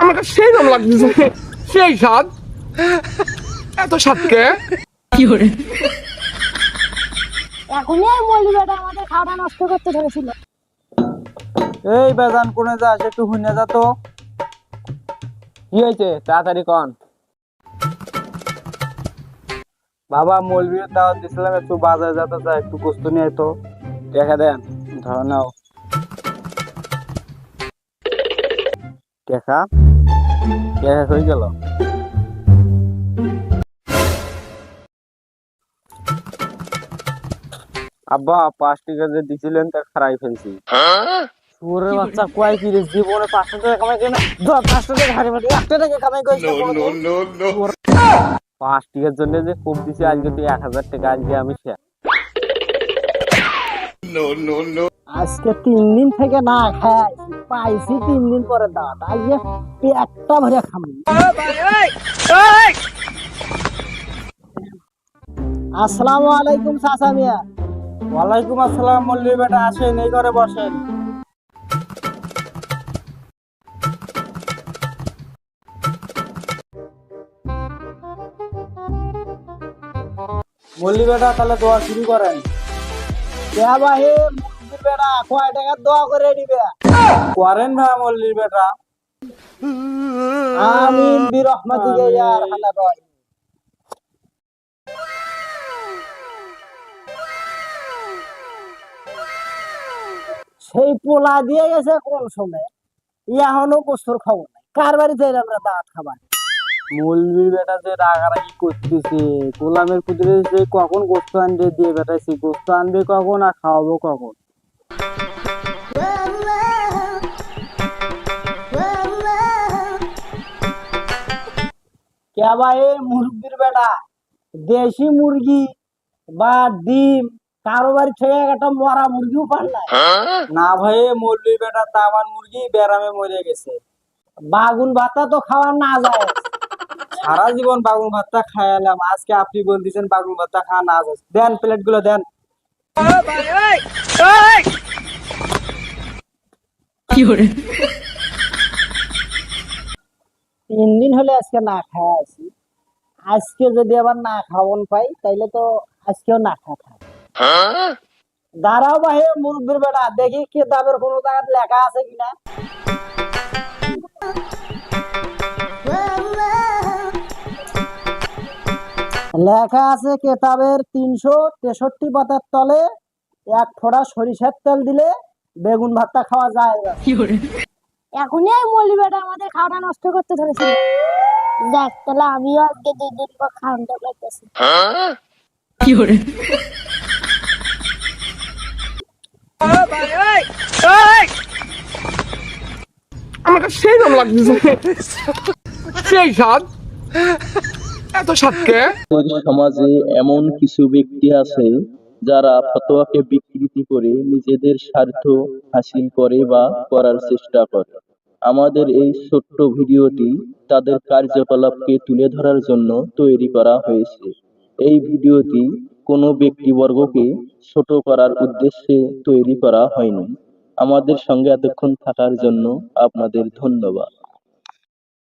আমাকে সেই দাম লাগতেছে। সেই স্বাদ। এত স্বাদকে এখনই বেটা আমাদের খাওয়াটা নষ্ট করতে ধরেছিল। এই বেজান কোনে যাস? একটু হুনে যা তো। কি হয়েছে? তাড়াতাড়ি কন। বাবা মৌলবীর দাওয়াত দিছিলাম একটু বাজারে যেতে চাই একটু গোস্ত নিয়ে তো। দেখা দেন ধরো নাও। দেখা দেখা হয়ে গেল। আব্বা পাঁচ টাকা যে দিছিলেন তা খারাই ফেলছি। বাচ্চা কয় কি রে জীবনে পাঁচশো টাকা কামাই কেন ধর পাঁচশো টাকা হারি মাটি একটা টাকা কামাই পাঁচ টাকার জন্য যে খুব দিছি আজকে তুই এক হাজার টাকা আজকে আমি শেয়ার। আজকে তিন দিন থেকে না খাই পাইছি তিন দিন পরে দাওয়াত। আজকে পেটটা ভরে খাব। আসসালামু আলাইকুম চাচা মিয়া। ওয়ালাইকুম আসসালাম মল্লিক বেটা আসেন এই ঘরে বসেন। মল্লিক বেটা তাহলে দোয়া শুরু করেন। কে বাহে মুরগির বেড়া কয় টাকা দোয়া করে দিবে। করেন ভাই মল্লিক বেটা। আমিন বি রহমাতিকে ইয়া আরহামার রাহিম। সেই পোলা দিয়ে গেছে কোন সময়? এখনও কষ্টর খবর নাই। কার বাড়িতে এলে আমরা দাওয়াত খাবার? মৌলবীর বেটা যে রাগারাগি করতেছে গোলামের কুদিরে যে কখন গোস্ত আনবে দিয়ে বেটাইছি গোস্ত আনবে কখন আর খাওয়াবো কখন? কে ভাই মুরগির বেটা? দেশি মুরগি বা ডিম কারও বাড়ি থেকে একটা মরা মুরগিও পান না না ভাই মৌলবীর বেটা তামান মুরগি বেরামে মরে গেছে। বাগুন ভাতা তো খাওয়া না যায়। সারা জীবন বাগুন ভাতটা খাইলাম। আজকে আপনি বলতেছেন বাগুন ভাতটা খাওয়া না যায়। দেন প্লেটগুলো দেন তিন দিন হলে আজকে না খাওয়া আছি আজকে যদি আবার না খাওয়ান পাই, তাইলে তো আজকেও না খা খা দাঁড়াও বাহে মুরগির বেটা দেখি কেতাবের কোনো জায়গায় লেখা আছে কিনা। লেখা আছে কেতাবের তিনশো তেষট্টি পাতার তলে এক ফোঁটা সরিষার তেল দিলে বেগুন ভাতটা খাওয়া যায়। এখনই এই মল্লি বেটা আমাদের খাওয়াটা নষ্ট করতে ধরেছিল। দেখ তাহলে আমিও আজকে দুই দিন পর খাওয়াটা লাগতেছি আমাকে সেই দাম লাগতেছে সেই স্বাদ। এত স্বাদকে সমাজে এমন কিছু ব্যক্তি আছে যারা ফতোয়াকে বিকৃতি করে নিজেদের স্বার্থ হাসিল করে বা করার চেষ্টা করে। আমাদের এই ছোট্ট ভিডিওটি তাদের কার্যকলাপকে তুলে ধরার জন্য তৈরি করা হয়েছে। এই ভিডিওটি কোনো ব্যক্তিবর্গকে ছোট করার উদ্দেশ্যে তৈরি করা হয়নি। আমাদের সঙ্গে এতক্ষণ থাকার জন্য আপনাদের ধন্যবাদ।